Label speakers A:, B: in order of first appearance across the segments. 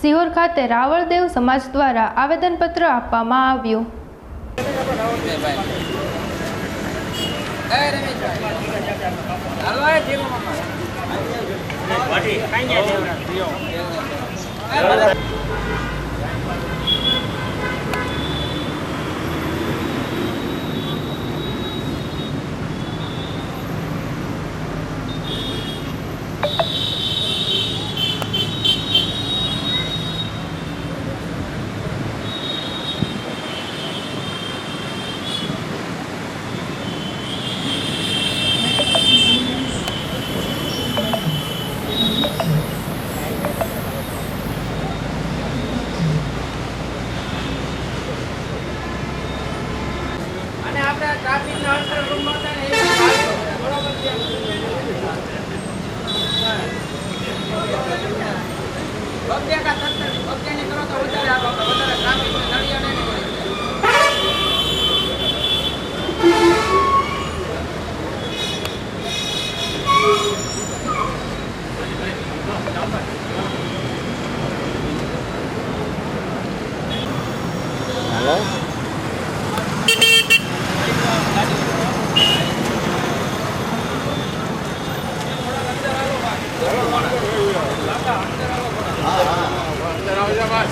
A: સિહોર ખાતે રાવળદેવ સમાજ દ્વારા આવેદનપત્ર આપવામાં આવ્યું.
B: અને આપણે ટ્રાફિકના અંતર રૂમમાં હતા ને એ ભાગ્યો. બરોબર છે ભગ્યા કા તત્તર, ભગ્યાની કરો તો વધારે આગળ, વધારે ટ્રાફિકને નળિયાને નહીં હોય.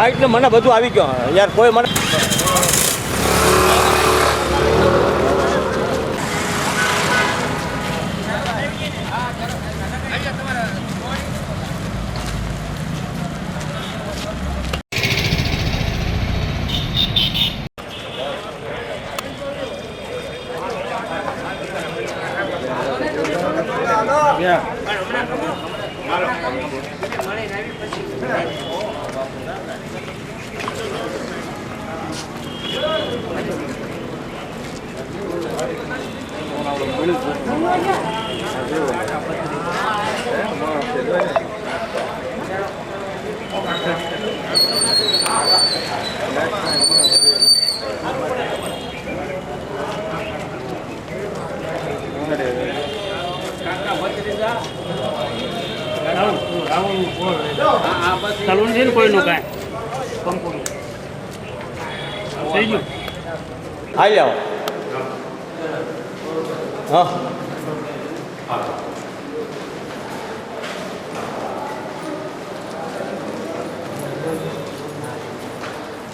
C: હા એટલે મને બધું આવી ગયું. યાર કોઈ મને
D: ચાલુ છે ને કોઈનું કાંઈ કંપની થઈ ગયું
C: આવી જાઓ હા.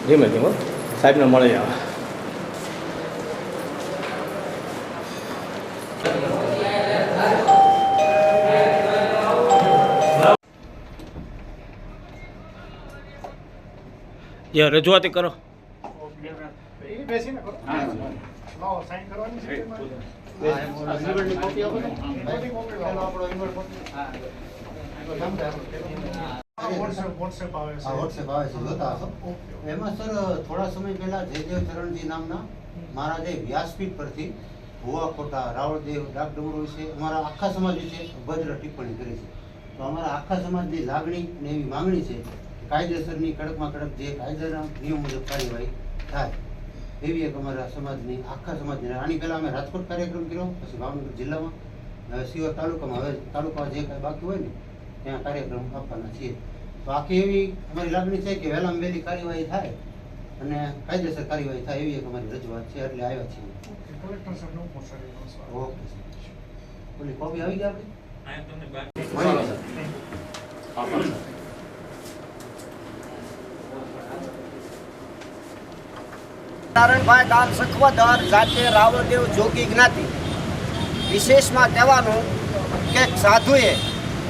C: ધીમે ધીમે સાહેબને મળી જાવ યા રજૂઆતી કરો.
E: એમાં સર, થોડા સમય પહેલા જયદેવ ચરણજી નામના મારા જે વ્યાસપીઠ પરથી ભુવા ખોટા, રાવળદેવ, ડાકડમરો વિશે અમારા આખા સમાજ વિશે ભદ્ર ટિપ્પણી કરી છે. તો અમારા આખા સમાજની લાગણી અને એવી માંગણી છે કાયદેસરની કડકમાં કડક જે કાયદાના નિયમ મુજબ કાર્યવાહી થાય. એવી એક અમારા સમાજની આખા સમાજની આની પહેલા અમે રાજકોટ કાર્યક્રમ કર્યો પછી ભાવનગર જિલ્લામાં. હવે સિયોર તાલુકામાં હવે તાલુકામાં જે કાંઈ બાકી હોય ને ત્યાં કાર્યક્રમ આપવાના છીએ. તો આખી એવી અમારી લાગણી છે કે વહેલામાં વહેલી કાર્યવાહી થાય અને કાયદેસર કાર્યવાહી થાય એવી એક અમારી રજૂઆત છે એટલે આવ્યા છીએ. ઓકે ઓલી કોપી આવી ગયા આપણે? મળી ગઈ, સર.
F: નારાયણભાઈ દાન સખવદર જાતે રાવળદેવ જોગી જ્ઞાતિ. વિશેષમાં કહેવાનું કે સાધુએ,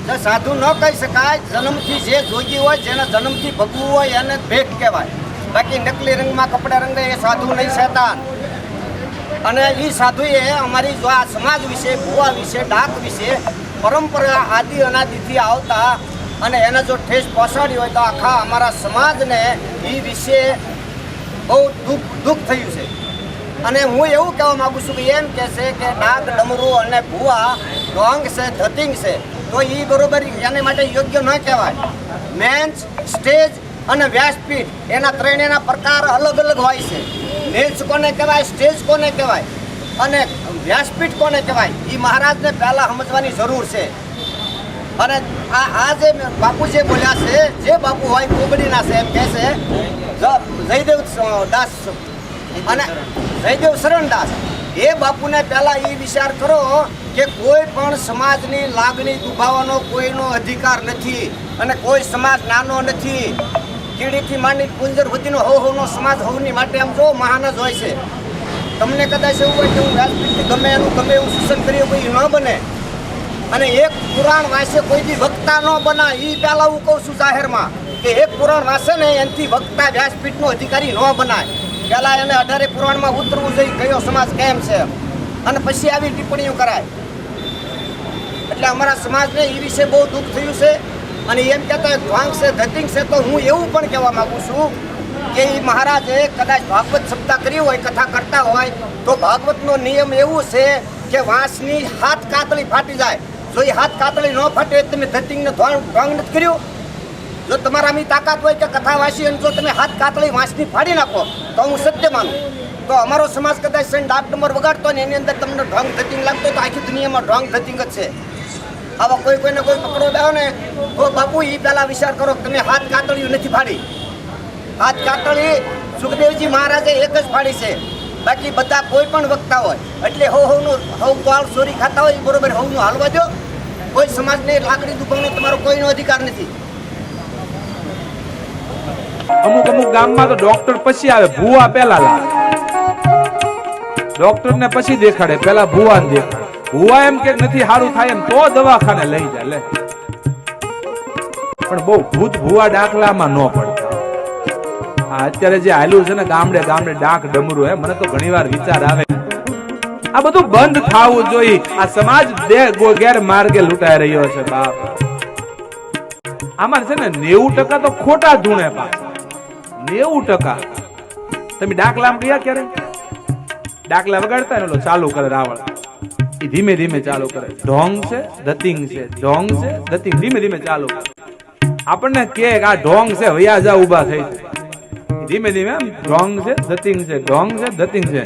F: જે સાધુ ન કહી શકાય, જન્મથી જે જોગી હોય, જેને જન્મથી ભગવું હોય, એને ભેટ કહેવાય. બાકી નકલી રંગમાં કપડા રંગે એ સાધુ નહીં, શેતાન. અને એ સાધુએ અમારી જો આ સમાજ વિશે, ભૂવા વિશે, ડાક વિશે પરંપરા, આદિ, અનાદિથી આવતા અને એને જો ઠેસ પહોંચાડી હોય તો આખા અમારા સમાજને એ વિશે બહુ દુઃખ દુઃખ થયું છે. અને હું એવું કહેવા માગું છું કે એમ કહે છે કે ડાક ડમરું અને ભુવા ઢોંગ છે, ધતિંગ છે. તો એ બરોબર એને માટે યોગ્ય ન કહેવાય. મેન્સ, સ્ટેજ અને વ્યાસપીઠ, એના ત્રણેયના પ્રકાર અલગ અલગ હોય છે. મેન્સ કોને કહેવાય, સ્ટેજ કોને કહેવાય? અને વ્યાસપીઠ કોને કહેવાય? એ મહારાજને પહેલાં સમજવાની જરૂર છે. અને આ આ જે બાપુ જે બોલ્યા છે જે બાપુ હોય કોબડીના છે એમ કહે છે જયદેવ દાસ. અને જયદેવ શરણદાસ એ બાપુને પહેલા એ વિચાર કરો કે કોઈ પણ સમાજની લાગણી દુભાવવાનો કોઈનો અધિકાર નથી અને કોઈ સમાજ નાનો નથી. કીડીથી માંડી કુંજર સુધીનો હો હોનો સમાજ હોવની માટે આમ જો મહાન જ હોય છે. તમને કદાચ એવું હોય કે હું રાજપીઠથી ગમે એનું ગમે એવું શોષણ કર્યું કોઈ ન બને. અને એક પુરાણ વાંચે કોઈ વક્તા ન બના એ પહેલાં હું કહું છું જાહેરમાં કે એક પુરાણ વાંચે ને એનાથી વક્તા વ્યાસપીઠનો અધિકારી ન બનાય. પહેલાં એને અઢારે પુરાણમાં ઉતરવું જોઈએ, કયો સમાજ કેમ છે? અને પછી આવી ટિપ્પણીઓ કરાય. એટલે અમારા સમાજને એ વિશે બહુ દુઃખ થયું છે. અને એમ કહેતા ધ્વાંગ છે, ધતિંગ છે, તો હું એવું પણ કહેવા માગું છું કે એ મહારાજે કદાચ ભાગવત સપ્તાહ કરી હોય, કથા કરતા હોય, તો ભાગવતનો નિયમ એવું છે કે વાંસની હાથ કાતળી ફાટી જાય. જો એ હાથ કાતળી ન ફાટે તમે ધતિંગને ભંગ નથી કર્યું? જો તમારામાં તાકાત હોય કે કથા વાંચી અને જો તમે હાથ કાતળી વાંચની ફાડી નાખો, તો હું સત્ય માનું. તો અમારો સમાજ કદાચ છે ડાક નંબર વગાડતો ને એની અંદર તમને ઢોંગ ધતિંગ લાગતો તો આખી દુનિયામાં ઢોંગ ધતિંગ જ છે. આવા કોઈ કોઈને કોઈ પકડો બેહો ને, તો બાપુ એ પહેલાં વિચાર કરો તમે હાથ કાતળીઓ નથી ફાડી. હાથ કાતળી સુખદેવજી મહારાજે એક જ ફાડી છે. બાકી બધા કોઈ પણ વક્તા હોય. એટલે હો હોનું હવ પાળ ચોરી ખાતા હોય બરોબર હવનું હાલવા દો કોઈ સમાજને લાકડી દુભાવવાનો તમારો કોઈનો અધિકાર નથી.
G: અમુક અમુક ગામમાં તો ડોક્ટર પછી આવે, ભૂવા પહેલા લાવે. ડોક્ટર ને પછી દેખાડે પેલા ભૂવા ને દેખાડે. ભૂવા એમ કે નથી સારું થાય એમ તો દવાખાને લઈ જાય, લે. પણ બહુ ભૂત ભૂવા દાખલામાં ન પડતા. અત્યારે જે હાલ્યું છે ને, ગામડે ગામડે ડાક ડમરું, હે, મને તો ઘણીવાર વિચાર આવે આ બધું બંધ થવું જોઈએ. આ સમાજ ગેર માર્ગે લૂંટાઈ રહ્યો છે, બાપ. આમાં છે ને નેવું ટકા તો ખોટા ધૂણે પાછા નેવું ટકા. તમે ડાકલામ ગયા ક્યારે? ડાકલા વગાડતા ને ચાલુ કરે રાવળ એ ધીમે ધીમે ચાલુ કરે. ઢોંગ છે ધતિંગ છે. ઢોંગ છે ધતિંગ ધીમે ધીમે ચાલુ કરે. આપણને કે આ ઢોંગ છે, વયા જા, ઊભા થઈ ધીમે ધીમે ઢોંગ છે ધતિંગ છે, ઢોંગ છે ધતિંગ છે.